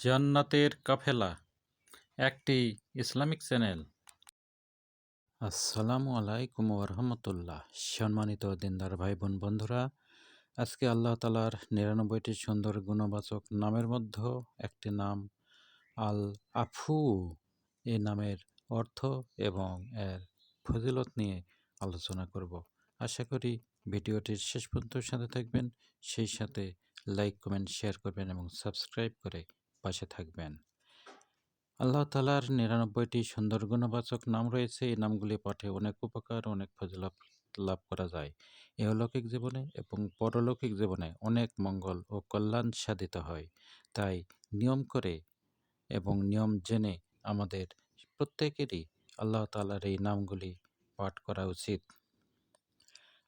জান্নাতের কাফেলা, একটি Islamic channel. আসসালামু আলাইকুম রহমতুল্লাহ। সম্মানিত দিনদার ভাই বোন বন্ধুরা, আজকে আল্লাহ তালার নিরানব্বইটি সুন্দর গুণবাচক নামের মধ্যে একটি নাম আল আফু এই নামের অর্থ এবং এর ফজিলত নিয়ে আলোচনা করব। আশা করি ভিডিওটির শেষ পর্যন্ত সাথে থাকবেন। সেই সাথে লাইক, কমেন্ট, শেয়ার করবেন এবং সাবস্ক্রাইব করে পাশে থাকবেন। আল্লাহ তালার নিরানব্বইটি সুন্দর গুণবাচক নাম রয়েছে। এই নামগুলি পাঠে অনেক উপকার, অনেক ফজলাভ লাভ করা যায়। ইহলৌকিক জীবনে এবং পরলৌকিক জীবনে অনেক মঙ্গল ও কল্যাণ সাধিত হয়। তাই নিয়ম করে এবং নিয়ম জেনে আমাদের প্রত্যেকেরই আল্লাহ তালার এই নামগুলি পাঠ করা উচিত।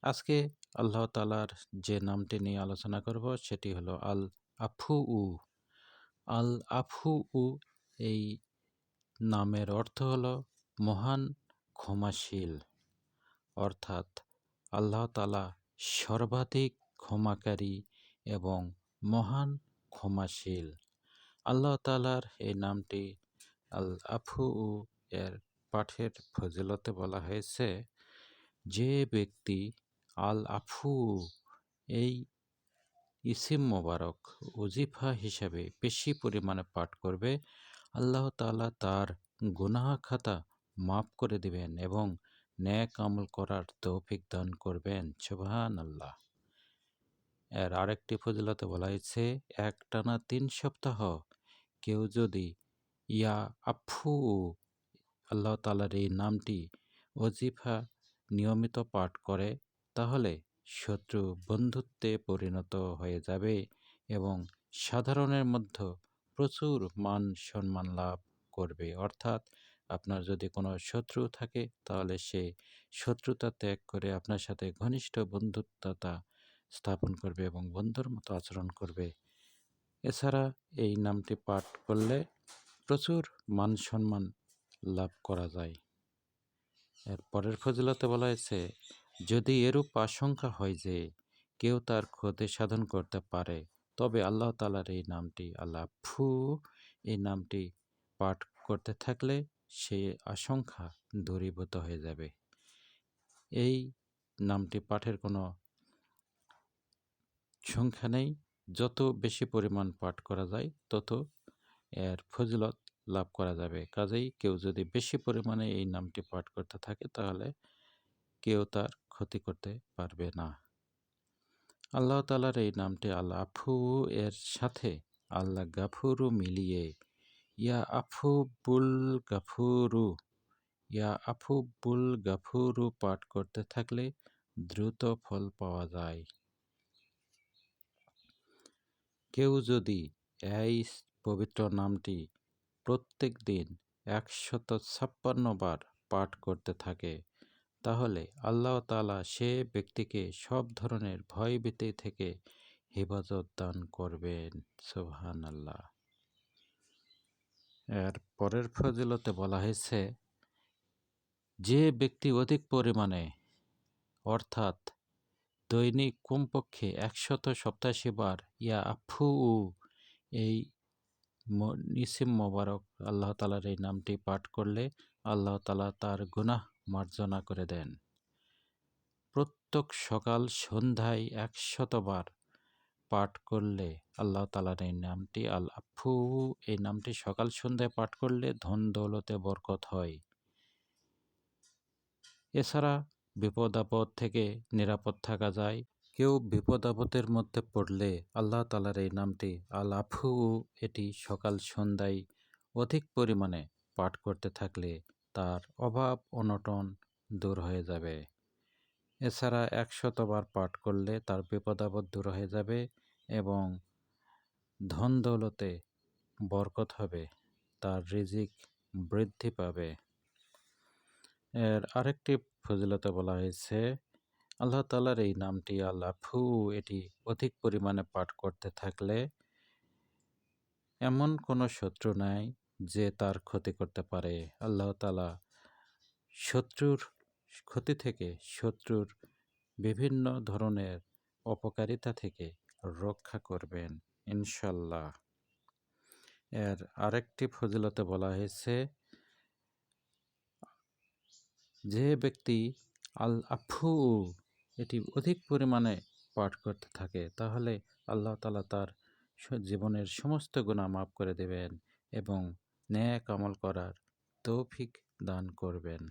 আজকে আল্লাহ তালার যে নামটি নিয়ে আলোচনা করব, সেটি হলো আল আফু উ আল আফু উ এই নামের অর্থ হল মহান ক্ষমাশীল। অর্থাৎ আল্লাহ তালা সর্বাধিক ক্ষমাকারী এবং মহান ক্ষমাশীল। আল্লাহ তালার এই নামটি আল আফু উ এর পাঠের ফজিলতে বলা হয়েছে, যে ব্যক্তি আল আফু এই ইসিম মোবারক ওজিফা হিসাবে বেশি পরিমাণে পাঠ করবে। আল্লাহ তালা তার গুনাহ খাতা মাফ করে দিবেন এবং ন্যাক আমল করার তৌফিক দান করবেন। সুবহান আল্লাহ এর আরেকটি ফজিলতে বলা হয়েছে, একটানা তিন সপ্তাহ কেউ যদি ইয়া আফু, আল্লাহ তালার এই নামটি ওজিফা নিয়মিত পাঠ করে, তাহলে শত্রু বন্ধুত্বে পরিণত হয়ে যাবে এবং সাধারণের মধ্যে প্রচুর মান সম্মান লাভ করবে। অর্থাৎ আপনার যদি কোনো শত্রু থাকে, তাহলে সে শত্রুতা ত্যাগ করে আপনার সাথে ঘনিষ্ঠ বন্ধুত্বতা স্থাপন করবে এবং বন্ধুর মতো আচরণ করবে। এছাড়া এই নামটি পাঠ করলে প্রচুর মান সম্মান লাভ করা যায়। এর পরের ফজিলতে বলা হয়েছে যদি এরূপ আশঙ্কা হয় যে কেউ তার ক্ষতি সাধন করতে পারে, তবে আল্লাহ তালার এই নামটি, আল্লাহ ফু, এই নামটি পাঠ করতে থাকলে সেই আশঙ্কা দূরীভূত হয়ে যাবে। এই নামটি পাঠের কোনো সংখ্যা নেই। যত বেশি পরিমাণ পাঠ করা যায়, তত এর ফজিলত লাভ করা যাবে। কাজেই কেউ যদি বেশি পরিমাণে এই নামটি পাঠ করতে থাকে, তাহলে কেউ তার ক্ষতি করতে পারবে না। আল্লাহ তালার এই নামটি আল্লাহ আফু এর সাথে আল্লাহ গাফুরু মিলিয়ে, ইয়া আফু বুল গাফুরু, ইয়া আফু বুল গাফুরু পাঠ করতে থাকলে দ্রুত ফল পাওয়া যায়। কেউ যদি এই পবিত্র নামটি প্রত্যেক দিন একশত ছাপ্পান্ন বার পাঠ করতে থাকে তাহলে আল্লাহ তালা সে ব্যক্তিকে সব ধরনের ভয় ভীতি থেকে হেফাজত দান করবেন। সোহান আল্লাহ এর পরের ফজিলতে বলা হয়েছে, যে ব্যক্তি অধিক পরিমাণে, অর্থাৎ দৈনিক কমপক্ষে একশত সপ্তাশি বার ইয়া আফু এই নিসিম মোবারক আল্লাহ তালার এই নামটি পাঠ করলে আল্লাহ তালা তার গুনাহ মার্জনা করে দেন। প্রত্যেক সকাল সন্ধ্যায় একশতবার পাঠ করলে আল্লাহ তালার এই নামটি আল আফু, এই নামটি সকাল সন্ধ্যায় পাঠ করলে ধন দৌলতে বরকত হয়। এছাড়া বিপদ আপদ থেকে নিরাপদ থাকা যায়। কেউ বিপদ আপদের মধ্যে পড়লে আল্লাহ তালার এই নামটি আল আফু, এটি সকাল সন্ধ্যায় অধিক পরিমাণে পাঠ করতে থাকলে তার অভাব অনটন দূর হয়ে যাবে। এছাড়া একশতবার পাঠ করলে তার বিপদ আপদ দূর হয়ে যাবে এবং ধন দৌলতে বরকত হবে, তার রিজিক বৃদ্ধি পাবে। এর আরেকটি ফজিলতে বলা হয়েছে, আল্লাহ তালার এই নামটি আল্লাহ ফু, এটি অধিক পরিমাণে পাঠ করতে থাকলে এমন কোনো শত্রু নাই যে তার ক্ষতি করতে পারে। আল্লাহ তালা শত্রুর ক্ষতি থেকে শত্রুর বিভিন্ন ধরনের অপকারিতা থেকে রক্ষা করবেন ইনশাল্লাহ এর আরেকটি ফজিলতে বলা হয়েছে, যে ব্যক্তি আল আফু, এটি অধিক পরিমাণে পাঠ করতে থাকে, তাহলে আল্লাহ তালা তার জীবনের সমস্ত গুণা মাফ করে দেবেন এবং ন্যাক আমল করার তৌফিক দান করবেন।